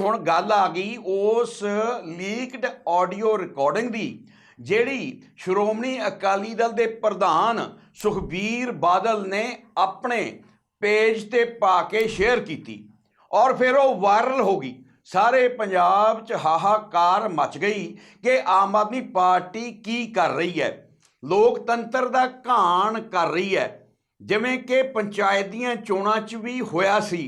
ਹੁਣ ਗੱਲ ਆ ਗਈ ਉਸ ਲੀਕਡ ਆਡੀਓ ਰਿਕਾਰਡਿੰਗ ਦੀ, ਜਿਹੜੀ ਸ਼੍ਰੋਮਣੀ ਅਕਾਲੀ ਦਲ ਦੇ ਪ੍ਰਧਾਨ ਸੁਖਬੀਰ ਬਾਦਲ ਨੇ ਆਪਣੇ ਪੇਜ ਤੇ ਪਾ ਕੇ ਸ਼ੇਅਰ ਕੀਤੀ ਔਰ ਫਿਰ ਉਹ ਵਾਇਰਲ ਹੋ ਗਈ। ਸਾਰੇ ਪੰਜਾਬ 'ਚ ਹਾਹਾਕਾਰ ਮਚ ਗਈ ਕਿ ਆਮ ਆਦਮੀ ਪਾਰਟੀ ਕੀ ਕਰ ਰਹੀ ਹੈ। ਲੋਕਤੰਤਰ ਦਾ ਘਾਣ ਕਰ ਰਹੀ ਹੈ। ਜਿਵੇਂ ਕਿ ਪੰਚਾਇਤ ਦੀਆਂ ਚੋਣਾਂ 'ਚ ਵੀ ਹੋਇਆ ਸੀ।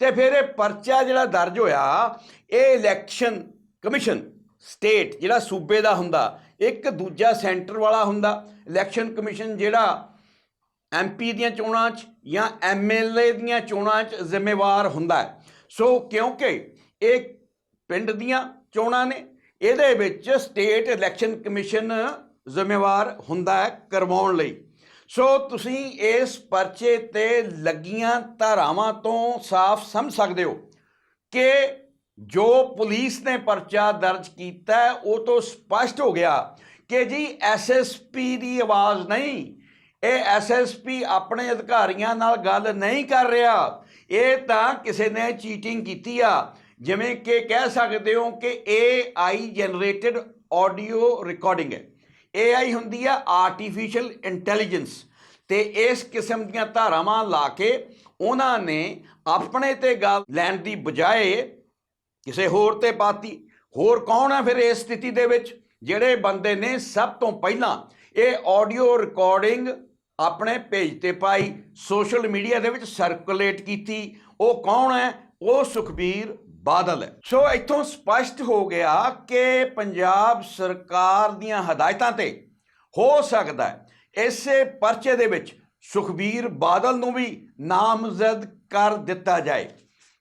ਤੇ ਫਿਰ ਇਹ ਪਰਚਾ ਜਿਹੜਾ ਦਰਜ ਹੋਇਆ, ਇਹ ਇਲੈਕਸ਼ਨ ਕਮਿਸ਼ਨ ਸਟੇਟ ਜਿਹੜਾ ਸੂਬੇ ਦਾ ਹੁੰਦਾ, ਇੱਕ ਦੂਜਾ ਸੈਂਟਰ ਵਾਲਾ ਹੁੰਦਾ। ਇਲੈਕਸ਼ਨ ਕਮਿਸ਼ਨ ਜਿਹੜਾ ਐਮਪੀ ਦੀਆਂ ਚੋਣਾਂ 'ਚ ਜਾਂ ਐਮਐਲਏ ਦੀਆਂ ਚੋਣਾਂ 'ਚ ਜ਼ਿੰਮੇਵਾਰ ਹੁੰਦਾ ਸੋ ਕਿਉਂਕਿ ਇਹ ਪਿੰਡ ਦੀਆਂ ਚੋਣਾਂ ਨੇ, ਇਹਦੇ ਵਿੱਚ ਸਟੇਟ ਇਲੈਕਸ਼ਨ ਕਮਿਸ਼ਨ ਜ਼ਿੰਮੇਵਾਰ ਹੁੰਦਾ ਹੈ ਕਰਵਾਉਣ ਲਈ। ਸੋ ਤੁਸੀਂ ਇਸ ਪਰਚੇ ਤੇ ਲੱਗੀਆਂ ਧਾਰਾਵਾਂ ਤੋਂ ਸਾਫ਼ ਸਮਝ ਸਕਦੇ ਹੋ ਕਿ ਜੋ ਪੁਲਿਸ ਨੇ ਪਰਚਾ ਦਰਜ ਕੀਤਾ ਉਹ ਤੋਂ ਸਪਸ਼ਟ ਹੋ ਗਿਆ ਕਿ ਜੀ ਐਸਐਸਪੀ ਦੀ ਆਵਾਜ਼ ਨਹੀਂ। ਇਹ ਐਸਐਸਪੀ ਆਪਣੇ ਅਧਿਕਾਰੀਆਂ ਨਾਲ ਗੱਲ ਨਹੀਂ ਕਰ ਰਿਹਾ। ਇਹ ਤਾਂ ਕਿਸੇ ਨੇ ਚੀਟਿੰਗ ਕੀਤੀ ਆ। ਜਿਵੇਂ ਕਿ ਕਹਿ ਸਕਦੇ ਹੋ ਕਿ AI ਜਨਰੇਟਡ ਆਡੀਓ ਰਿਕਾਰਡਿੰਗ ਹੈ। AI ਹੁੰਦੀ ਆ ਆਰਟੀਫੀਸ਼ੀਅਲ ਇੰਟੈਲੀਜੈਂਸ ਤੇ ਇਸ ਕਿਸਮ ਦੀਆਂ ਧਾਰਾਵਾਂ ਲਾ ਕੇ ਉਹਨਾਂ ਨੇ ਆਪਣੇ ਤੇ ਗੱਲ ਲੈਣ ਦੀ ਬਜਾਏ ਕਿਸੇ ਹੋਰ ਤੇ ਪਾਤੀ। ਹੋਰ ਕੌਣ ਹੈ ਫਿਰ ਇਸ ਸਥਿਤੀ ਦੇ ਵਿੱਚ? ਜਿਹੜੇ ਬੰਦੇ ਨੇ ਸਭ ਤੋਂ ਪਹਿਲਾਂ ਇਹ ਆਡੀਓ ਰਿਕਾਰਡਿੰਗ ਆਪਣੇ ਪੇਜ ਤੇ ਪਾਈ ਸੋਸ਼ਲ ਮੀਡੀਆ ਦੇ ਵਿੱਚ ਸਰਕੂਲੇਟ ਕੀਤੀ। ਉਹ ਕੌਣ ਹੈ? ਉਹ ਸੁਖਬੀਰ ਬਾਦਲ। ਹੈ ਸੋ ਇੱਥੋਂ ਸਪਸ਼ਟ ਹੋ ਗਿਆ ਕਿ ਪੰਜਾਬ ਸਰਕਾਰ ਦੀਆਂ ਹਦਾਇਤਾਂ ਤੇ ਹੋ ਸਕਦਾ ਹੈ। ਇਸੇ ਪਰਚੇ ਦੇ ਵਿੱਚ ਸੁਖਬੀਰ ਬਾਦਲ ਨੂੰ ਵੀ ਨਾਮਜ਼ਦ ਕਰ ਦਿੱਤਾ ਜਾਏ।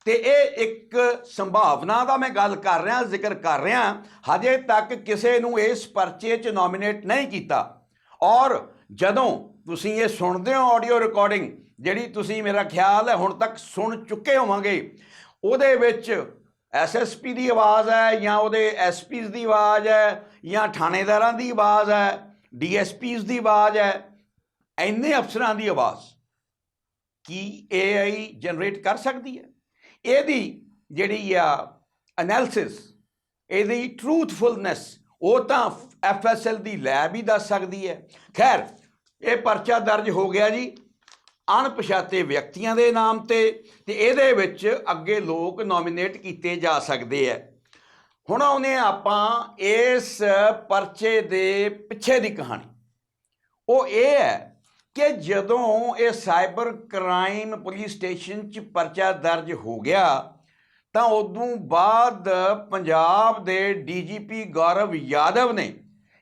ਤੇ ਇਹ ਇੱਕ ਸੰਭਾਵਨਾ ਦਾ ਮੈਂ ਗੱਲ ਕਰ ਰਿਹਾ, ਜ਼ਿਕਰ ਕਰ ਰਿਹਾ, ਹਜੇ ਤੱਕ ਕਿਸੇ ਨੂੰ ਇਸ ਪਰਚੇ 'ਚ ਨੋਮੀਨੇਟ ਨਹੀਂ ਕੀਤਾ। ਔਰ ਜਦੋਂ ਤੁਸੀਂ ਇਹ ਸੁਣਦੇ ਹੋ ਆਡੀਓ ਰਿਕਾਰਡਿੰਗ ਜਿਹੜੀ ਤੁਸੀਂ ਮੇਰਾ ਖਿਆਲ ਹੈ ਹੁਣ ਤੱਕ ਸੁਣ ਚੁੱਕੇ ਹੋਵਾਂਗੇ ਉਹਦੇ ਵਿੱਚ ਐਸਐਸਪੀ ਦੀ ਆਵਾਜ਼ ਹੈ ਜਾਂ ਉਹਦੇ ਐਸਪੀਸ ਦੀ ਆਵਾਜ਼ ਹੈ ਜਾਂ ਥਾਣੇਦਾਰਾਂ ਦੀ ਆਵਾਜ਼ ਹੈ ਡੀਐਸਪੀਸ ਦੀ ਆਵਾਜ਼ ਹੈ, ਇੰਨੇ ਅਫਸਰਾਂ ਦੀ ਆਵਾਜ਼ ਕੀ AI ਜਨਰੇਟ ਕਰ ਸਕਦੀ ਹੈ? ਇਹਦੀ ਜਿਹੜੀ ਆ ਐਨਾਲਿਸਿਸ ਇਹਦੀ ਟਰੂਥਫੁਲਨੈਸ ਉਹ ਤਾਂ ਐਫਐਸਐਲ ਦੀ ਲੈਬ ਹੀ ਦੱਸ ਸਕਦੀ ਹੈ। ਖੈਰ, ਇਹ ਪਰਚਾ ਦਰਜ ਹੋ ਗਿਆ ਜੀ। ਅਣਪਛਾਤੇ ਵਿਅਕਤੀਆਂ ਦੇ ਨਾਮ ਤੇ ਤੇ ਇਹਦੇ ਵਿੱਚ ਅੱਗੇ ਲੋਕ ਨੋਮੀਨੇਟ ਕੀਤੇ ਜਾ ਸਕਦੇ ਆ ਹੁਣ ਆਉਨੇ ਆਪਾਂ ਇਸ ਪਰਚੇ ਦੇ ਪਿੱਛੇ ਦੀ ਕਹਾਣੀ। ਉਹ ਇਹ ਹੈ ਕਿ ਜਦੋਂ ਇਹ ਸਾਈਬਰ ਕ੍ਰਾਈਮ ਪੁਲਿਸ ਸਟੇਸ਼ਨ 'ਚ ਪਰਚਾ ਦਰਜ ਹੋ ਗਿਆ, ਤਾਂ ਉਦੋਂ ਬਾਅਦ ਪੰਜਾਬ ਦੇ ਡੀਜੀਪੀ ਗੌਰਵ ਯਾਦਵ ਨੇ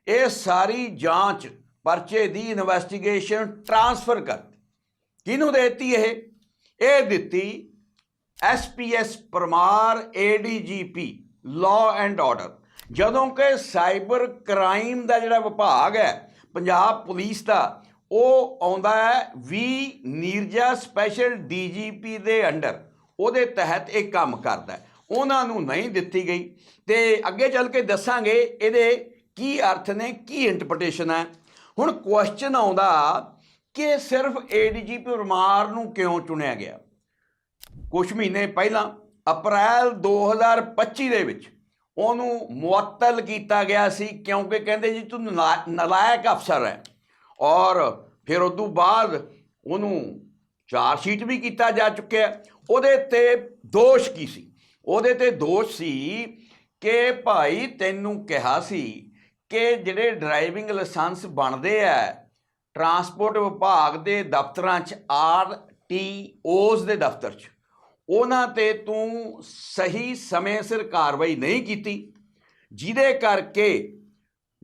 ਇਹ ਸਾਰੀ ਜਾਂਚ ਪਰਚੇ ਦੀ ਇਨਵੈਸਟੀਗੇਸ਼ਨ ਟਰਾਂਸਫਰ ਕਰ ਕਿਹਨੂੰ ਦੇਤੀ ਇਹ? ਇਹ ਦਿੱਤੀ SPS Parmar ADGP law and order ਜਦੋਂ ਕਿ ਸਾਈਬਰ ਕ੍ਰਾਈਮ ਦਾ ਜਿਹੜਾ ਵਿਭਾਗ ਹੈ, ਪੰਜਾਬ ਪੁਲਿਸ ਦਾ, ਉਹ ਆਉਂਦਾ ਹੈ ਵੀ ਨੀਰਜਾ ਸਪੈਸ਼ਲ ਡੀਜੀਪੀ ਦੇ ਅੰਡਰ। ਉਹਦੇ ਤਹਿਤ ਇਹ ਕੰਮ ਕਰਦਾ ਉਹਨਾਂ ਨੂੰ ਨਹੀਂ ਦਿੱਤੀ ਗਈ। ਤੇ ਅੱਗੇ ਚੱਲ ਕੇ ਦੱਸਾਂਗੇ ਇਹਦੇ ਕੀ ਅਰਥ ਨੇ, ਕੀ ਇੰਟਰਪ੍ਰੀਟੇਸ਼ਨ ਹੈ। ਹੁਣ ਕੁਐਸਚਨ ਆਉਂਦਾ ਕਿ ਸਿਰਫ ਏਡੀਜੀਪੀ ਪਰਮਾਰ ਨੂੰ ਕਿਉਂ ਚੁਣਿਆ ਗਿਆ? ਕੁਝ ਮਹੀਨੇ ਪਹਿਲਾਂ, ਅਪ੍ਰੈਲ 2025 ਦੇ ਵਿੱਚ ਉਹਨੂੰ ਮੁਅੱਤਲ ਕੀਤਾ ਗਿਆ ਸੀ, ਕਿਉਂਕਿ ਕਹਿੰਦੇ ਜੀ, ਤੂੰ ਨਲਾ- ਨਲਾਇਕ ਅਫਸਰ ਹੈ। ਔਰ ਫਿਰ ਉਦੋਂ ਬਾਅਦ ਉਹਨੂੰ ਚਾਰ ਸ਼ੀਟ ਵੀ ਕੀਤਾ ਜਾ ਚੁੱਕਿਆ। ਉਹਦੇ ਤੇ ਦੋਸ਼ ਕੀ ਸੀ? ਉਹਦੇ ਤੇ ਦੋਸ਼ ਸੀ ਕਿ ਭਾਈ ਤੈਨੂੰ ਕਿਹਾ ਸੀ ਕਿ ਜਿਹੜੇ ਡਰਾਈਵਿੰਗ ਲਾਇਸੈਂਸ ਬਣਦੇ ਆ ਟਰਾਂਸਪੋਰਟ ਵਿਭਾਗ ਦੇ ਦਫ਼ਤਰਾਂ 'ਚ, ਆਰ ਟੀ ਓਜ਼ ਦੇ ਦਫ਼ਤਰ 'ਚ। ਉਹਨਾਂ ਤੇ ਤੂੰ ਸਹੀ ਸਮੇਂ ਸਿਰ ਕਾਰਵਾਈ ਨਹੀਂ ਕੀਤੀ। ਜਿਹਦੇ ਕਰਕੇ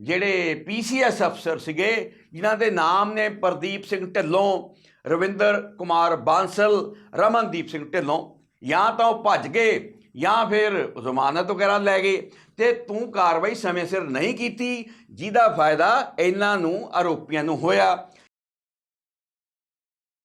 ਜਿਹੜੇ ਪੀਸੀਐਸ ਅਫਸਰ ਸੀਗੇ, ਜਿਨ੍ਹਾਂ ਦੇ ਨਾਮ ਨੇ ਪ੍ਰਦੀਪ ਸਿੰਘ ਢਿੱਲੋਂ, ਰਵਿੰਦਰ ਕੁਮਾਰ ਬਾਂਸਲ, ਰਮਨਦੀਪ ਸਿੰਘ ਢਿੱਲੋਂ, ਜਾਂ ਤਾਂ ਉਹ ਭੱਜ ਗਏ ਜਾਂ ਫਿਰ ਜ਼ਮਾਨਤ ਵਗੈਰਾ ਲੈ ਗਏ ਤੇ ਤੂੰ ਕਾਰਵਾਈ ਸਮੇਂ ਸਿਰ ਨਹੀਂ ਕੀਤੀ, ਜਿਹਦਾ ਫਾਇਦਾ ਇਹਨਾਂ ਨੂੰ, ਆਰੋਪੀਆਂ ਨੂੰ ਹੋਇਆ।